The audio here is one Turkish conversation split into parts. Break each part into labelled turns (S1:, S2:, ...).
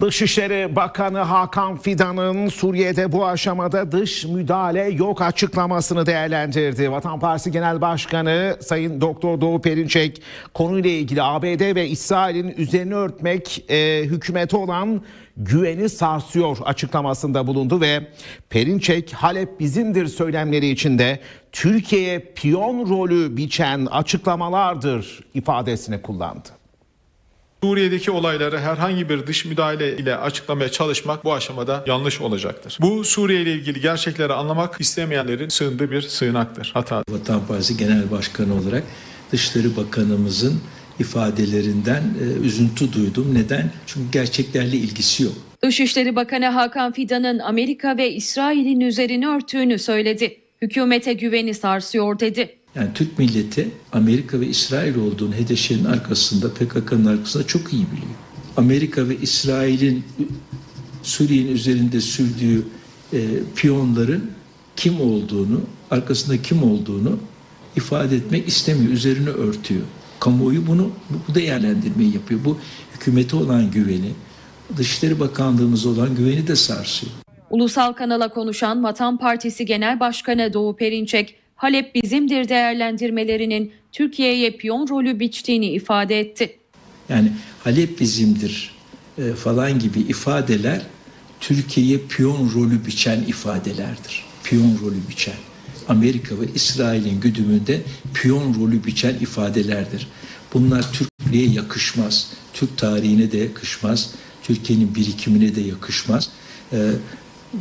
S1: Dışişleri Bakanı Hakan Fidan'ın Suriye'de bu aşamada dış müdahale yok açıklamasını değerlendirdi. Vatan Partisi Genel Başkanı Sayın Doktor Doğu Perinçek konuyla ilgili ABD ve İsrail'in üzerine örtmek e, hükümete olan güveni sarsıyor açıklamasında bulundu ve Perinçek Halep bizimdir söylemleri içinde Türkiye'ye piyon rolü biçen açıklamalardır ifadesini kullandı.
S2: Suriye'deki olayları herhangi bir dış müdahale ile açıklamaya çalışmak bu aşamada yanlış olacaktır. Bu Suriye ile ilgili gerçekleri anlamak istemeyenlerin sığındığı bir sığınaktır. Hata.
S3: Vatan Partisi Genel Başkanı olarak Dışişleri Bakanımızın ifadelerinden e, üzüntü duydum. Neden? Çünkü gerçeklerle ilgisi yok.
S4: Dışişleri Bakanı Hakan Fidan'ın Amerika ve İsrail'in üzerini örttüğünü söyledi. Hükümete güveni sarsıyor dedi.
S3: Yani Türk milleti Amerika ve İsrail olduğunu HDŞ'nin arkasında, PKK'nın arkasında çok iyi biliyor. Amerika ve İsrail'in Suriye'nin üzerinde sürdüğü e, piyonların kim olduğunu, arkasında kim olduğunu ifade etmek istemiyor, üzerine örtüyor. Kamuoyu bunu bu değerlendirmeyi yapıyor. Bu hükümete olan güveni, Dışişleri Bakanlığımıza olan güveni de sarsıyor.
S4: Ulusal kanala konuşan Vatan Partisi Genel Başkanı Doğu Perinçek, Halep bizimdir değerlendirmelerinin Türkiye'ye piyon rolü biçtiğini ifade etti.
S3: Yani Halep bizimdir e, falan gibi ifadeler Türkiye'ye piyon rolü biçen ifadelerdir. Piyon rolü biçen. Amerika ve İsrail'in güdümünde piyon rolü biçen ifadelerdir. Bunlar Türkiye'ye yakışmaz. Türk tarihine de yakışmaz. Türkiye'nin birikimine de yakışmaz. Ee,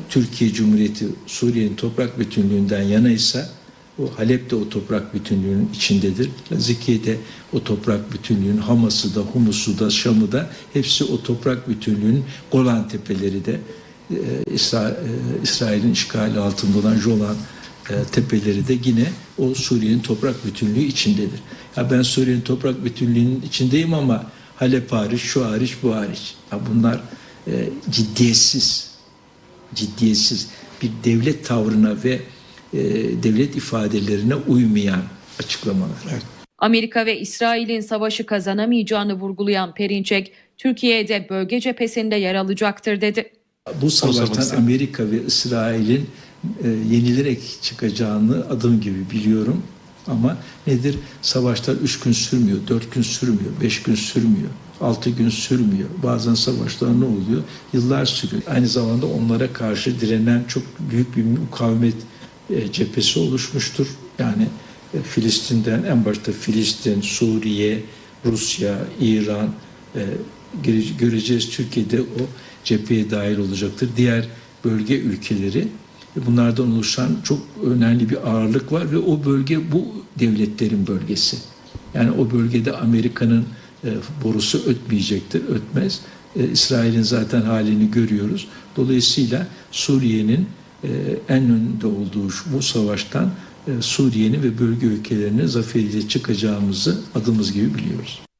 S3: Türkiye Cumhuriyeti Suriye'nin toprak bütünlüğünden yanaysa o Halep de o toprak bütünlüğünün içindedir. Lazikiye de o toprak bütünlüğün Hamas'ı da, Humus'u da, Şam'ı da hepsi o toprak bütünlüğünün Golan Tepeleri de e, İsra, e, İsrail'in işgali altında olan Jolan e, tepeleri de yine o Suriye'nin toprak bütünlüğü içindedir. Ya ben Suriye'nin toprak bütünlüğünün içindeyim ama Halep hariç, şu hariç, bu hariç. Ya bunlar e, ciddiyetsiz, ciddiyetsiz bir devlet tavrına ve e, devlet ifadelerine uymayan açıklamalar.
S4: Amerika ve İsrail'in savaşı kazanamayacağını vurgulayan Perinçek, Türkiye'de bölge cephesinde yer alacaktır dedi.
S3: Bu savaştan. Amerika ve İsrail'in e, yenilerek çıkacağını adım gibi biliyorum. Ama nedir? Savaşlar üç gün sürmüyor, dört gün sürmüyor, beş gün sürmüyor, altı gün sürmüyor. Bazen savaşlar ne oluyor? Yıllar sürüyor. Aynı zamanda onlara karşı direnen çok büyük bir mukavemet e, cephesi oluşmuştur. Yani e, Filistin'den en başta Filistin, Suriye, Rusya, İran e, göre- göreceğiz Türkiye'de o cepheye dahil olacaktır. Diğer bölge ülkeleri e, bunlardan oluşan çok önemli bir ağırlık var ve o bölge bu devletlerin bölgesi. Yani o bölgede Amerika'nın borusu ötmeyecektir, ötmez. İsrail'in zaten halini görüyoruz. Dolayısıyla Suriye'nin en önde olduğu bu savaştan e, Suriye'nin ve bölge ülkelerine zaferiyle çıkacağımızı adımız gibi biliyoruz.